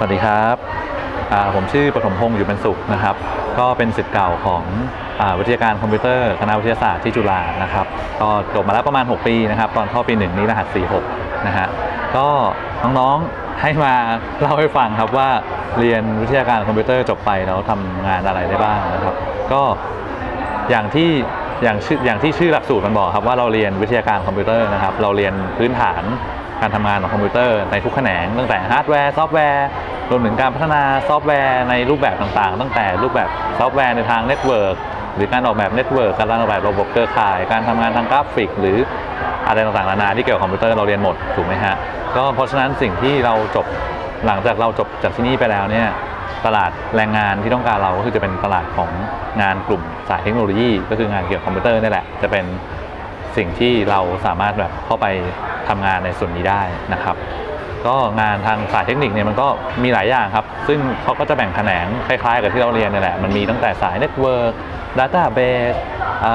สวัสดีครับผมชื่อปฐมพงศ์อยู่เป็นสุขนะครับ ก็เป็นศิษย์เก่าของอวิทยาการคอมพิวเตอร์คณะวิทยาศาสตร์ที่จุฬานะครับก็จบมาแล้วประมาณ 6 ปีนะครับ ตอนเข้าปีหนึ่งนี้รหัส 46 นะฮะก็น้องๆให้มาเล่าให้ฟังครับว่าเรียนวิทยาการคอมพิวเตอร์จบไปแล้วทำงานอะไรได้บ้างนะครับ ก็อย่างที่อย่างชื่ออย่างที่ชื่อหลักสูตรมันบอกครับว่าเราเรียนวิทยาการคอมพิวเตอร์นะครับ เราเรียนพื้นฐาน การทำงานของคอมพิวเตอร์ในทุกแขนงตั้งแต่ฮาร์ดแวร์ซอฟต์แวร์รวมถึงการพัฒนาซอฟต์แวร์ในรูปแบบต่างๆ ตั้งแต่รูปแบบซอฟต์แวร์ในทางเน็ตเวิร์กหรือการออกแบบเน็ตเวิร์กการออกแบบระบบเครือข่าย การทำงานทางกราฟิก หรืออะไรต่างๆนานาที่เกี่ยวกับคอมพิวเตอร์เราเรียนหมดถูกไหมฮะก็เพราะฉะนั้นสิ่งที่เราจบหลังจากเราจบจากที่นี่ไปแล้วเนี่ยตลาดแรงงานที่ต้องการเราก็คือจะเป็นตลาดของงานกลุ่มสายเทคโนโลยี ก็คืองานเกี่ยวกับคอมพิวเตอร์นี่แหละจะเป็น สิ่งที่เราสามารถแบบเข้าไปทำงานในส่วนนี้ได้นะครับ ก็งานทางสายเทคนิคเนี่ยมันก็มีหลายอย่างครับ ซึ่งเขาก็จะแบ่งแขนงคล้ายๆ กับที่เราเรียนนี่แหละ มันมีตั้งแต่สายเน็ตเวิร์กดัตต้าเบส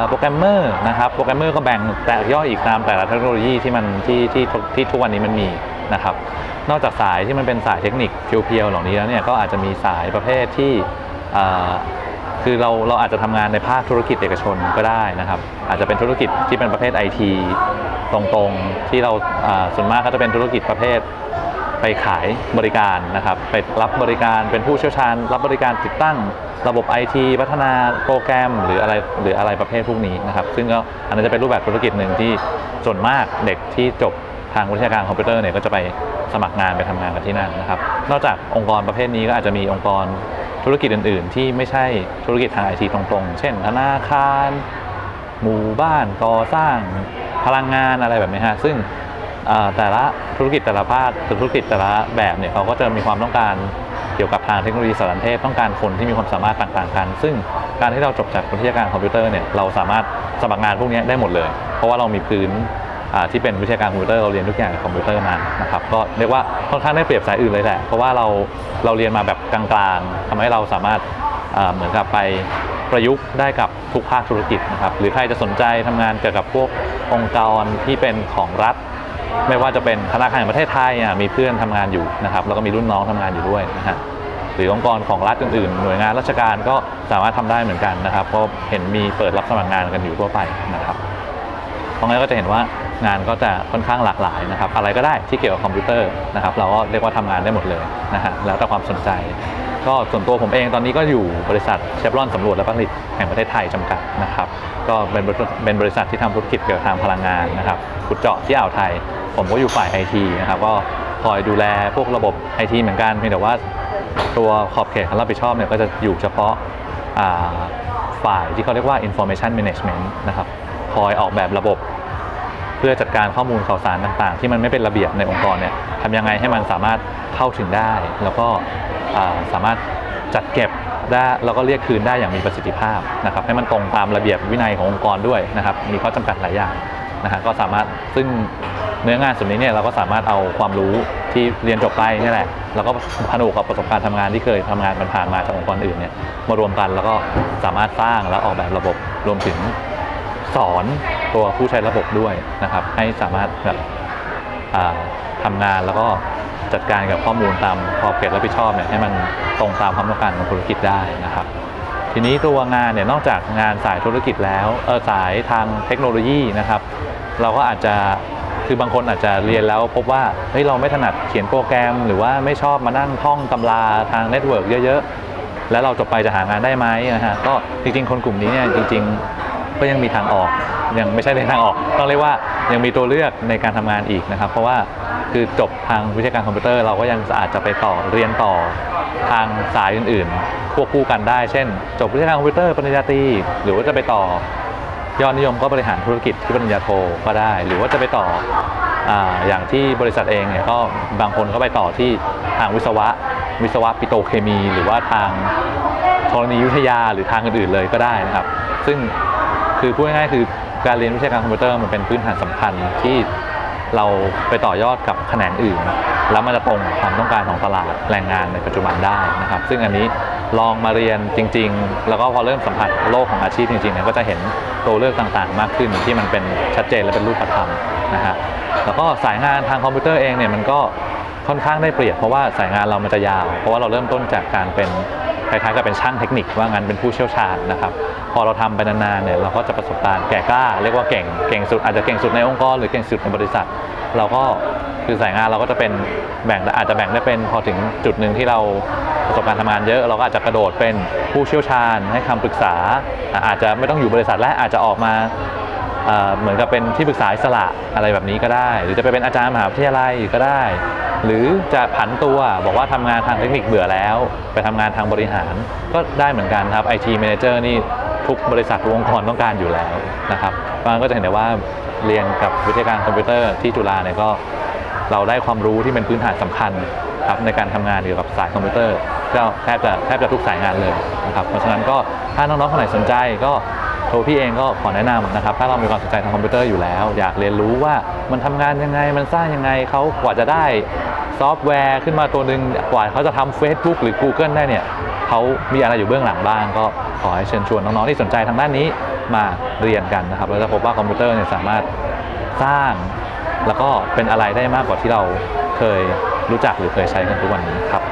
โปรแกรมเมอร์นะครับ โปรแกรมเมอร์ก็แบ่งแตกย่อยอีกตามแต่ละเทคโนโลยีที่มันที่ที่ที่ทุกวันนี้มันมีนะครับ นอกจากสายที่มันเป็นสายเทคนิคเพียวๆเหล่านี้แล้วเนี่ยก็อาจจะมีสายประเภทที่ คือเราเราอาจจะทำงานในภาคธุรกิจเอกชนก็ได้นะครับ อาจจะเป็นธุรกิจที่เป็นประเภทไอทีตรงๆที่เราส่วนมากก็จะเป็นธุรกิจประเภทไปขายบริการนะครับไปรับบริการเป็นผู้เชี่ยวชาญ รับบริการติดตั้งระบบ IT พัฒนาโปรแกรมหรืออะไรหรืออะไรประเภทพวกนี้นะครับ ซึ่งก็อันนั้นจะเป็นรูปแบบธุรกิจหนึ่งที่ส่วนมากเด็กที่จบทางวิทยาการคอมพิวเตอร์เนี่ยก็จะไปสมัครงานไปทำงานกันที่นั่นนะครับ นอกจากองค์กรประเภทนี้ก็อาจจะมีองค์กร ธุรกิจอื่น ๆ ที่ไม่ใช่ธุรกิจทางไอทีตรงๆ เช่น ธนาคาร หมู่บ้านก่อสร้างพลังงานอะไรแบบนี้ฮะซึ่งแต่ละธุรกิจแต่ละภาคธุรกิจแต่ละแบบเนี่ยเขาก็จะมีความต้องการเกี่ยวกับทางเทคโนโลยีสารสนเทศต้องการคนที่มีความสามารถต่างๆกัน ซึ่งการที่เราจบจากวิทยาการคอมพิวเตอร์เนี่ยเราสามารถสมัครงานพวกนี้ได้หมดเลย เพราะว่าเรามีพื้น ที่เป็นวิทยาการคอมพิวเตอร์เราเรียนทุกอย่างกับคอมพิวเตอร์มานะครับก็เรียกว่าค่อนข้างได้เปรียบสายอื่นเลยแหละเพราะว่าเราเราเรียนมาแบบกลางๆทำให้เราสามารถเหมือนกับไปประยุกต์ได้กับทุกภาคธุรกิจนะครับหรือใครจะสนใจทำงานเกี่ยวกับพวกองค์กรที่เป็นของรัฐ ไม่ว่าจะเป็นธนาคารแห่งประเทศไทยอะมีเพื่อนทำงานอยู่นะครับแล้วก็มีรุ่นน้องทำงานอยู่ด้วยนะฮะหรือองค์กรของรัฐอื่นๆ หน่วยงานราชการก็สามารถทำได้เหมือนกันนะครับเพราะเห็นมีเปิดรับสมัครงานกันอยู่ทั่วไปนะครับ ราะงั้นก็จะเห็นว่างานก็จะค่อนข้างหลากหลายนะครับ อะไรก็ได้ที่เกี่ยวกับคอมพิวเตอร์นะครับเราก็เรียกว่าทำงานได้หมดเลยนะฮะแล้วแต่ความสนใจ ก็ส่วนตัวผมเองตอนนี้ก็อยู่บริษัทเชฟรอนสำรวจและผลิตแห่งประเทศไทยจำกัดนะครับ ก็เป็นเป็นบริษัทที่ทำธุรกิจเกี่ยวกับทางพลังงานนะครับขุดเจาะที่อ่าวไทย ผมก็อยู่ฝ่ายไอทีนะครับก็คอยดูแลพวกระบบไอทีเหมือนกันเพียงแต่ว่าตัวขอบเขตการรับผิดชอบเนี่ยก็จะอยู่เฉพาะฝ่ายที่เขาเรียกว่า information management นะครับ คอยออกแบบระบบ พื่อจัดการข้อมูลข่าวสารต่างๆ ที่มันไม่เป็นระเบียบในองค์กรเนี่ยทำยังไงให้มันสามารถเข้าถึงได้ แล้วก็สามารถจัดเก็บได้แล้วก็เรียกคืนได้อย่างมีประสิทธิภาพนะครับให้มันตรงตามระเบียบวินัยขององค์กรด้วยนะครับมีข้อจำกัดหลายอย่างนะฮะก็สามารถซึ่งเนื้องานส่วนนี้เนี่ยเราก็สามารถเอาความรู้ที่เรียนจบไปนี่แหละแล้วก็ผนวกกับประสบการณ์ทำงานที่เคยทำงานผ่านมาจากองค์กรอื่นเนี่ยมารวมกันแล้วก็สามารถสร้างและออกแบบระบบรวมถึง สอนตัวผู้ใช้ระบบด้วยนะครับ ให้สามารถแบบทำงานแล้วก็จัดการกับข้อมูลตามขอบเขตรับผิดชอบเนี่ยให้มันตรงตามความต้องการของธุรกิจได้นะครับ ทีนี้ตัวงานเนี่ยนอกจากงานสายธุรกิจแล้วเออสายทางเทคโนโลยีนะครับ เราก็อาจจะคือบางคนอาจจะเรียนแล้วพบว่าเฮ้ยเราไม่ถนัดเขียนโปรแกรม หรือว่าไม่ชอบมานั่งท่องตำราทางเน็ตเวิร์กเยอะ ๆ แล้วเราจบไปจะหางานได้ไหมนะฮะก็จริงๆ คนกลุ่มนี้เนี่ยจริง ๆ ก็ยังมีทางออก ยังไม่ใช่ในทางออก ต้องเรียกว่ายังมีตัวเลือกในการทำงานอีกนะครับ เพราะว่าคือจบทางวิทยาการคอมพิวเตอร์ เราก็ยังอาจจะไปต่อเรียนต่อทางสายอื่นๆ ควบคู่กันได้ เช่น จบวิทยาการคอมพิวเตอร์ปริญญาตรีหรือว่าจะไปต่อยอดนิยมก็บริหารธุรกิจที่ปริญญาโทก็ได้ หรือว่าจะไปต่อออย่างที่บริษัทเองเนี่ยก็บางคนก็ไปต่อที่ทางวิศวะ วิศวะปิโตเคมี หรือว่าทางธรณีวิทยาหรือทางอื่นๆเลยก็ได้นะครับ ซึ่ง คือพูดง่ายๆคือการเรียนวิชาการคอมพิวเตอร์มันเป็นพื้นฐานสำคัญที่เราไปต่อยอดกับแขนงอื่น แล้วมันจะตรงความต้องการของตลาดแรงงานในปัจจุบันได้นะครับ ซึ่งอันนี้ลองมาเรียนจริง ๆ แล้วก็พอเริ่มสัมผัสโลกของอาชีพจริงๆเนี่ยก็จะเห็นตัวเลือกต่างๆ มากขึ้นที่มันเป็นชัดเจนและเป็นรูปธรรมนะฮะแล้วก็สายงานทางคอมพิวเตอร์เองเนี่ยมันก็ค่อนข้างได้เปรียบเพราะว่าสายงานเรามันจะยาว เพราะว่าเราเริ่มต้นจากการเป็น คล้ายๆกับเป็นช่างเทคนิคว่างั้นเป็นผู้เชี่ยวชาญนะครับ พอเราทำไปนานๆเนี่ยเราก็จะประสบการณ์แก่กล้าเรียกว่าเก่งเก่งสุดอาจจะเก่งสุดในองค์กรหรือเก่งสุดในบริษัท เราก็คือสายงานเราก็จะเป็นแบ่งอาจจะแบ่งได้เป็นพอถึงจุดหนึ่งที่เราประสบการณ์ทำงานเยอะเราก็อาจจะกระโดดเป็นผู้เชี่ยวชาญให้คำปรึกษา อาจจะไม่ต้องอยู่บริษัทและอาจจะออกมาเอ่อเหมือนกับเป็นที่ปรึกษาอิสระอะไรแบบนี้ก็ได้ หรือจะไปเป็นอาจารย์มหาวิทยาลัยก็ได้ หรือจะผันตัวบอกว่าทำงานทางเทคนิคเบื่อแล้ว ไปทำงานทางบริหารก็ได้เหมือนกันครับ IT Manager นี่ทุกบริษัททุกองค์กรต้องการอยู่แล้วนะครับมันก็จะเห็นได้ว่าเรียนกับวิทยาการคอมพิวเตอร์ที่จุฬาเนี่ยก็เราได้ความรู้ที่เป็นพื้นฐานสำคัญครับในการทำงานเกี่ยวกับสายคอมพิวเตอร์ก็แทบจะแทบจะทุกสายงานเลยนะครับเพราะฉะนั้นก็ถ้าน้องๆคนไหนสนใจก็ ตัวพี่เองก็ขอแนะนำนะครับ ถ้าเรามีความสนใจทางคอมพิวเตอร์อยู่แล้ว อยากเรียนรู้ว่ามันทำงานยังไงมันสร้างยังไงเขากว่าจะได้ซอฟต์แวร์ขึ้นมาตัวหนึ่งกว่าเขาจะทำ Facebook หรือ Google ได้เนี่ยเขามีอะไรอยู่เบื้องหลังบ้าง ก็ขอให้เชิญชวนน้องๆที่สนใจทางด้านนี้มาเรียนกันนะครับเราจะพบว่าคอมพิวเตอร์เนี่ยสามารถสร้าง แล้วก็เป็นอะไรได้มากกว่าที่เราเคยรู้จักหรือเคยใช้กันทุกวันนี้ครับ